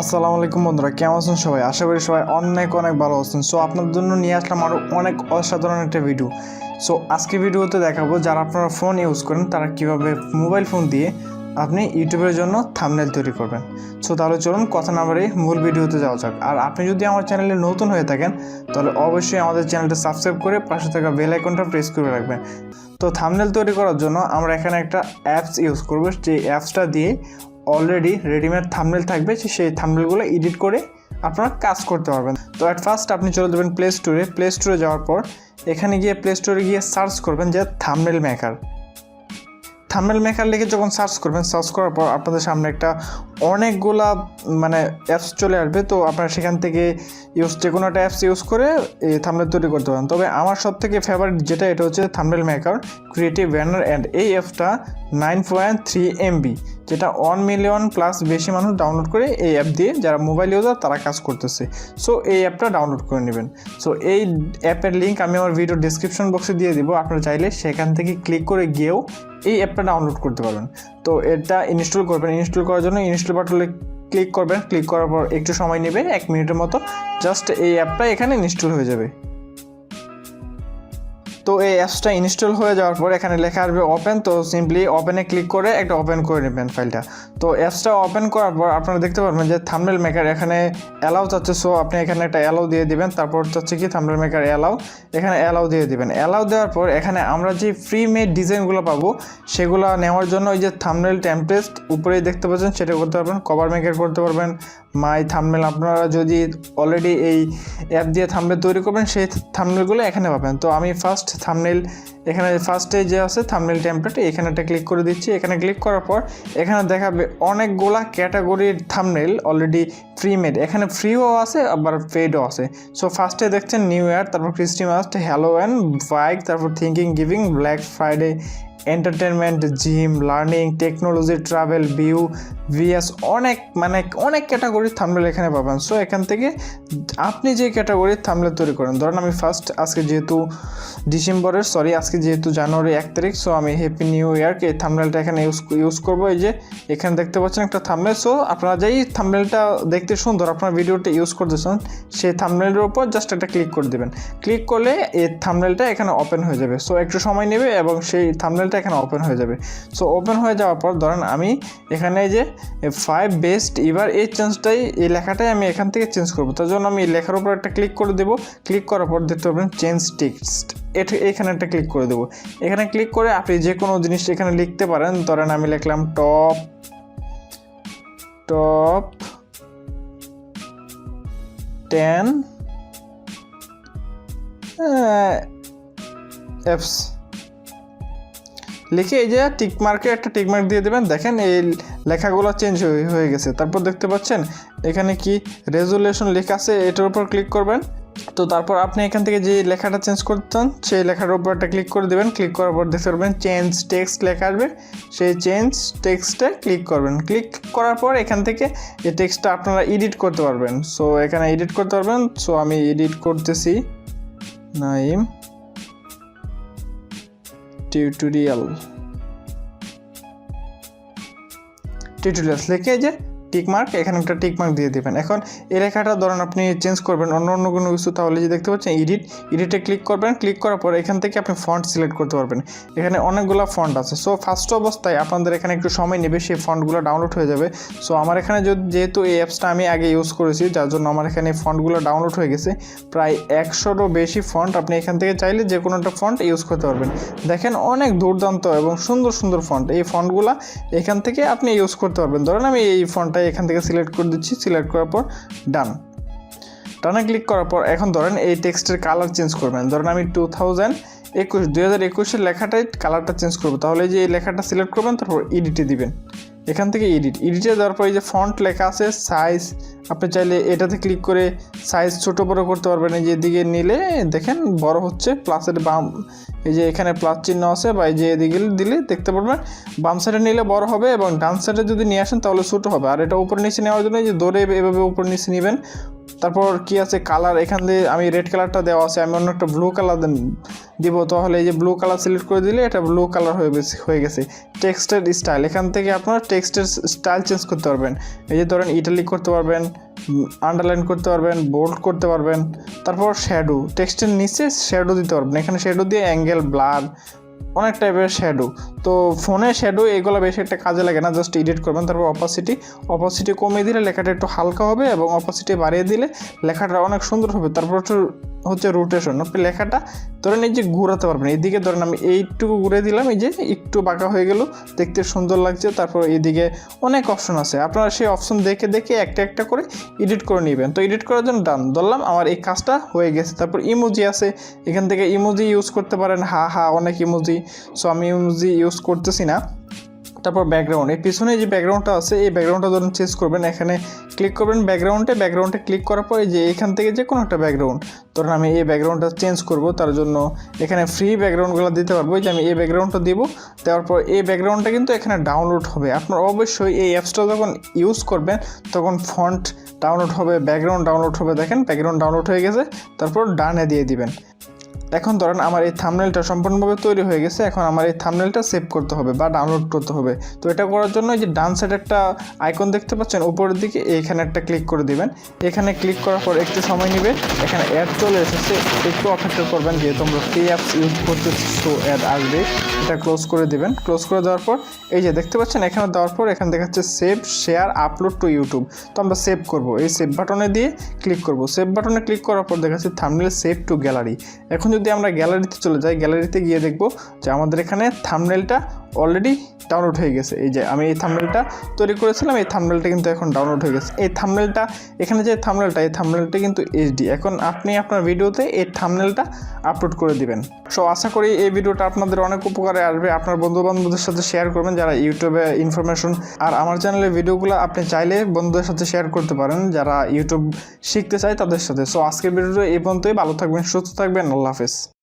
আসসালামু আলাইকুম বন্ধুরা, কেমন আছেন সবাই? আশা করি সবাই অনেক অনেক ভালো আছেন। সো আপনার জন্য নিয়ে আসলাম আরও অনেক অসাধারণ একটা ভিডিও সো আজকে ভিডিওতে দেখাবো যারা আপনারা ফোন ইউজ করেন, তারা কীভাবে মোবাইল ফোন দিয়ে আপনি ইউটিউবের জন্য থামনেল তৈরি করবেন। সো তাহলে চলুন কথা না বাড়িয়ে মূল ভিডিওতে যাওয়া যাক। আর আপনি যদি আমার চ্যানেলে নতুন হয়ে থাকেন, তাহলে অবশ্যই আমাদের চ্যানেলটা সাবস্ক্রাইব করে পাশে থাকা বেল আইকনটা প্রেস করে রাখবেন। তো থামনেল তৈরি করার জন্য আমরা এখানে একটা অ্যাপস ইউজ করব। যে অ্যাপসটা দিয়ে অলরেডি রেডিমেড থামনেল থাকবে সেই থামনেলগুলো এডিট করে আপনারা কাজ করতে পারবেন। তো অ্যাট ফার্স্ট আপনি চলে যাবেন প্লে স্টোরে প্লে স্টোরে যাওয়ার পর এখানে গিয়ে প্লে স্টোরে গিয়ে সার্চ করবেন যে থামনেল মেকার থামনেল মেকার লিখে যখন সার্চ করবেন সার্চ করার পর আপনাদের সামনে একটা অনেকগুলা মানে অ্যাপস চলে আসবে। তো আপনারা সেখান থেকে ইউজ যে কোনো একটা অ্যাপস ইউজ করে এই থামনেল তৈরি করতে পারেন। তবে আমার সব থেকে ফেভারিট যেটা, এটা হচ্ছে thumbnail maker creative banner and এই অ্যাপটা নাইন পয়েন্ট থ্রি এমবি যেটা ওয়ান মিলিয়ন প্লাস বেশি মানুষ ডাউনলোড করে এই অ্যাপ দিয়ে যারা মোবাইল ইউজার তারা কাজ করতেছে। সো এই অ্যাপটা ডাউনলোড করে নেবেন। সো এই অ্যাপের লিঙ্ক আমি আমার ভিডিও ডিসক্রিপশন বক্সে দিয়ে দিব। আপনারা চাইলে সেখান থেকে ক্লিক করে গিয়েও এই অ্যাপটা ডাউনলোড করতে পারবেন। তো, এটা ইনস্টল করবেন। ইনস্টল করার জন্য ইনস্টল বাটনে ক্লিক করবেন। ক্লিক করার পর একটু সময় নেবে এক মিনিটের মতো। জাস্ট এই অ্যাপটা এখানে ইনস্টল হয়ে যাবে। তো এই অ্যাপসটা ইনস্টল হয়ে যাওয়ার পর এখানে লেখা আসবে ওপেন তো সিম্পলি ওপেনে ক্লিক করে একটা ওপেন করে নেবেন ফাইলটা তো অ্যাপসটা ওপেন করার পর আপনারা দেখতে পারবেন যে থামনেল মেকার এখানে অ্যালাউ চাচ্ছে। সো আপনি এখানে একটা অ্যালাউ দিয়ে দিবেন, তারপর চাচ্ছে কি থামনেল মেকার অ্যালাউ এখানে অ্যালাউ দিয়ে দিবেন। অ্যালাউ দেওয়ার পর এখানে আমরা যে ফ্রি মেড ডিজাইনগুলো পাবো, সেগুলো নেওয়ার জন্য ওই যে থামনেল টেমপ্লেট উপরেই দেখতে পাচ্ছেন, সেটা করতে পারবেন কভার মেকার করতে পারবেন। মাই থামনেল আপনারা যদি অলরেডি এই অ্যাপ দিয়ে থামনেল তৈরি করবেন, সেই থামনেলগুলো এখানে পাবেন। তো আমি ফার্স্ট থামনেল এখানে ফার্স্টে যে আছে থামনেল টেমপ্লেট একটা ক্লিক করে দিচ্ছি। এখানে ক্লিক করার পর এখানে দেখাবে অনেকগুলা ক্যাটাগরির থামনেল অলরেডি ফ্রি মেড এখানে ফ্রিও আছে, আবার পেডও আছে। সো ফার্স্টে দেখছেন নিউ ইয়ার তারপর ক্রিস্টিমাস হ্যালো অ্যান্ড বাইক তারপর Thanksgiving black Friday entertainment gym learning technology travel view VS অনেক মানে অনেক ক্যাটাগরির থামনেল এখানে পাবেন। সো এখান থেকে আপনি যে ক্যাটাগরির থামনেল তৈরি করেন, ধরেন আমি ফার্স্ট আজকে যেহেতু ডিসেম্বরের সরি আজকে যেহেতু জানুয়ারি এক তারিখ সো আমি হ্যাপি নিউ ইয়ারকে এই থামনেলটা এখানে ইউজ ইউজ করব। এই যে এখানে দেখতে পাচ্ছেন একটা থামনেল সো আপনারা যেই থামনেলটা দেখতে সুন্দর আপনার ভিডিওটা ইউজ করতেছেন, সেই থামনেলের উপর জাস্ট একটা ক্লিক করে দেবেন। ক্লিক করলে এই থামনেলটা এখানে ওপেন হয়ে যাবে। সো একটু সময় নেবে এবং সেই থামনেলটা এখানে ওপেন হয়ে যাবে। সো ওপেন হয়ে যাওয়ার পর ধরেন আমি এখানে যে ফাইভ বেস্ট এবার এই চেঞ্জটাই এই লেখাটাই আমি এখান থেকে চেঞ্জ করব। তার জন্য আমি লেখার উপর একটা ক্লিক করে দেবো। ক্লিক করার পর দেখতে পাবেন চেঞ্জ টেক্সট এটা এখানে একটা ক্লিক করে দেবো। এখানে ক্লিক করে আপনি যে কোনো জিনিস এখানে লিখতে পারেন। ধরেন আমি লিখলাম টপ টপ টেন অ্যাপস লিখে এই যে টিক মার্কে একটা টিক মার্ক দিয়ে দেবেন। দেখেন এই লেখাগুলো চেঞ্জ হয়ে গেছে। তারপর দেখতে পাচ্ছেন, এখানে কি রেজুলেশন লেখা আছে, এটার উপর ক্লিক করবেন। তো তারপর আপনি এখান থেকে যে লেখাটা চেঞ্জ করতেন, সেই লেখার উপর একটা ক্লিক করে দেবেন। ক্লিক করার পর দেখতে পারবেন চেঞ্জ টেক্সট লেখা আসবে। সেই চেঞ্জ টেক্সটে ক্লিক করবেন। ক্লিক করার পর এখান থেকে এই টেক্সটটা আপনারা এডিট করতে পারবেন। সো এখানে এডিট করতে পারবেন। সো আমি এডিট করতেছি। নাইম। টিউটোরিয়াল টিউটোরিয়ালস লিখে যে টিক মার্ক এখানে একটা টিক মার্ক দিয়ে দেবেন। এখন এই লেখাটা ধরেন আপনি চেঞ্জ করবেন অন্য অন্য কোনো কিছু, তাহলে যে দেখতে পাচ্ছেন এডিট এডিটে ক্লিক করবেন ক্লিক করার পর এখান থেকে আপনি ফন্ট সিলেক্ট করতে পারবেন। এখানে অনেকগুলো ফন্ট আছে। সো ফার্স্ট অবস্থায় আপনাদের এখানে একটু সময় নেবে, সেই ফন্টগুলো ডাউনলোড হয়ে যাবে। সো আমার এখানে যেহেতু এই অ্যাপসটা আমি আগে ইউজ করেছি, যার জন্য আমার এখানে ফন্টগুলো ডাউনলোড হয়ে গেছে, প্রায় একশোরও বেশি ফন্ট আপনি এখান থেকে চাইলে যে কোনো একটা ফন্ট ইউজ করতে পারবেন। দেখেন অনেক দুর্দান্ত এবং সুন্দর সুন্দর ফন্ট এই ফন্টগুলো এখান থেকে আপনি ইউজ করতে পারবেন। ধরেন আমি এই ফন্টটা এখান থেকে সিলেক্ট করে দিচ্ছি সিলেক্ট করার পর ডান ডানে ক্লিক করার পর এখন ধরেন এই টেক্সটের কালার চেঞ্জ করবেন। ধরেন আমি টু থাউজেন্ড একুশ, দুই হাজার একুশের লেখাটাই কালারটা চেঞ্জ করব। তাহলে যে এই লেখাটা সিলেক্ট করবেন, তারপর এডিটে দিবেন। এখান থেকে এডিট এডিটে দেওয়ার পর এই যে ফন্ট লেখা আছে সাইজ আপনি চাইলে এটাতে ক্লিক করে সাইজ ছোট বড় করতে পারবেন। এই যে এদিকে নিলে, দেখেন বড় হচ্ছে প্লাসের বাম এই যে এখানে প্লাস চিহ্ন আছে বা এই যে এদিকে দিলে দেখতে পারবেন, বাম সাইডে নিলে বড় হবে এবং ডান সাইডে যদি নিয়ে আসেন তাহলে ছোটো হবে। আর এটা উপর নিচে নেওয়ার জন্য এই যে দৌড়ে এভাবে উপর নিচে নেবেন। তারপর কি আছে? কালার এখান দিয়ে আমি রেড কালারটা দেওয়া আছে। আমি অন্য একটা ব্লু কালার দিব। তাহলে এই যে ব্লু কালার সিলেক্ট করে দিলে এটা ব্লু কালার হয়ে গেছে হয়ে গেছে। টেক্সটের স্টাইল এখান থেকে আপনারা টেক্সটের স্টাইল চেঞ্জ করতে পারবেন। এই যে ধরেন ইটালিক করতে পারবেন আন্ডারলাইন করতে পারবেন বোল্ড করতে পারবেন। তারপর শ্যাডো টেক্সটের নিচে শ্যাডো দিতে পারবেন। এখানে শ্যাডো দিয়ে অ্যাঙ্গেল ব্লার অনেক টাইপের শ্যাডো তো ফোনে শ্যাডো এগুলো বেশি একটা কাজে লাগে না জাস্ট এডিট করবেন। তারপর অপাসিটি অপাসিটি কমিয়ে দিলে লেখাটা একটু হালকা হবে এবং অপাসিটি বাড়িয়ে দিলে লেখাটা অনেক সুন্দর হবে। তারপর একটু হচ্ছে রোটেশন আপনি লেখাটা ধরেন এই যে ঘুরাতে পারবেন এইদিকে ধরেন আমি এইটুকু ঘুরে দিলাম, এই যে একটু বাঁকা হয়ে গেল, দেখতে সুন্দর লাগছে, তারপর এইদিকে অনেক অপশন আছে। আপনারা সেই অপশন দেখে দেখে একটা একটা করে এডিট করে নেবেন। তো এডিট করার জন্য ডান ধরলাম আমার এই কাজটা হয়ে গেছে। তারপর ইমোজি আছে, এখান থেকে ইমোজি ইউজ করতে পারেন, হা হা, অনেক ইমোজি সো আমি ইমোজি ইউজ করতেছি না। তারপর ব্যাকগ্রাউন্ড এই পিছনে যে ব্যাকগ্রাউন্ডটা আছে, এই ব্যাকগ্রাউন্ডটা ধরুন চেঞ্জ করবেন। এখানে ক্লিক করবেন ব্যাকগ্রাউন্ডে ব্যাকগ্রাউন্ডে ক্লিক করার পরে যে এখান থেকে যে কোনো একটা ব্যাকগ্রাউন্ড ধরুন আমি এই ব্যাকগ্রাউন্ডটা চেঞ্জ করব, তার জন্য এখানে ফ্রি ব্যাকগ্রাউন্ডগুলো দিতে পারব। যে আমি এই ব্যাকগ্রাউন্ডটা দিব, দেওয়ার পর এই ব্যাকগ্রাউন্ডটা কিন্তু এখানে ডাউনলোড হবে। আপনার অবশ্যই এই অ্যাপসটা যখন ইউজ করবেন, তখন ফন্ট ডাউনলোড হবে ব্যাকগ্রাউন্ড ডাউনলোড হবে। দেখেন ব্যাকগ্রাউন্ড ডাউনলোড হয়ে গেছে, তারপর ডানে দিয়ে দিবেন। এখন ধরেন আমার এই থামনেলটা সম্পূর্ণভাবে তৈরি হয়ে গেছে, এখন আমার এই থামনেলটা সেভ করতে হবে বা ডাউনলোড করতে হবে। তো এটা করার জন্য এই যে ডান সাইডে একটা আইকন দেখতে পাচ্ছেন, উপরের দিকে এইখানে একটা ক্লিক করে দিবেন। এখানে ক্লিক করার পর একটু সময় নেবে এখানে অ্যাড চলে এসেছে, একটু অপেক্ষা করবেন, যেহেতু আমরা ফ্রি অ্যাপস ইউজ করতেছি সো অ্যাড আসবে। এটা ক্লোজ করে দেবেন। ক্লোজ করে দেওয়ার পর, এই যে দেখতে পাচ্ছেন, এখানে দেওয়ার পর এখানে দেখাচ্ছে save share upload to YouTube তো আমরা সেভ করব। এই সেভ বাটনে দিয়ে ক্লিক করব। সেভ বাটনে ক্লিক করার পর দেখাচ্ছে থামনেল সেভ টু গ্যালারি এখন যদি আমরা গ্যালারিতে চলে যাই গ্যালারিতে গিয়ে দেখব যে আমাদের এখানে থামনেলটা অলরেডি ডাউনলোড হয়ে গেছে। এই যে আমি এই থামনেলটা তৈরি করেছিলাম, এই থামনেলটা কিন্তু এখন ডাউনলোড হয়ে গেছে। এই থামনেলটা এখানে যে থামনেলটা এই থামনেলটা কিন্তু এইচডি এখন আপনি আপনার ভিডিওতে এই থামনেলটা আপলোড করে দিবেন। সো আশা করি এই ভিডিওটা আপনাদের অনেক উপকারে আসবে, আপনার বন্ধুবান্ধবদের সাথে শেয়ার করবেন যারা ইউটিউবে ইনফরমেশন আর আমার চ্যানেলের ভিডিওগুলো আপনি চাইলে বন্ধুদের সাথে শেয়ার করতে পারেন, যারা ইউটিউব শিখতে চায় তাদের সাথে। সো আজকের ভিডিওটা এই পর্যন্তই। ভালো থাকবেন, সুস্থ থাকবেন। আল্লাহ হাফেজ।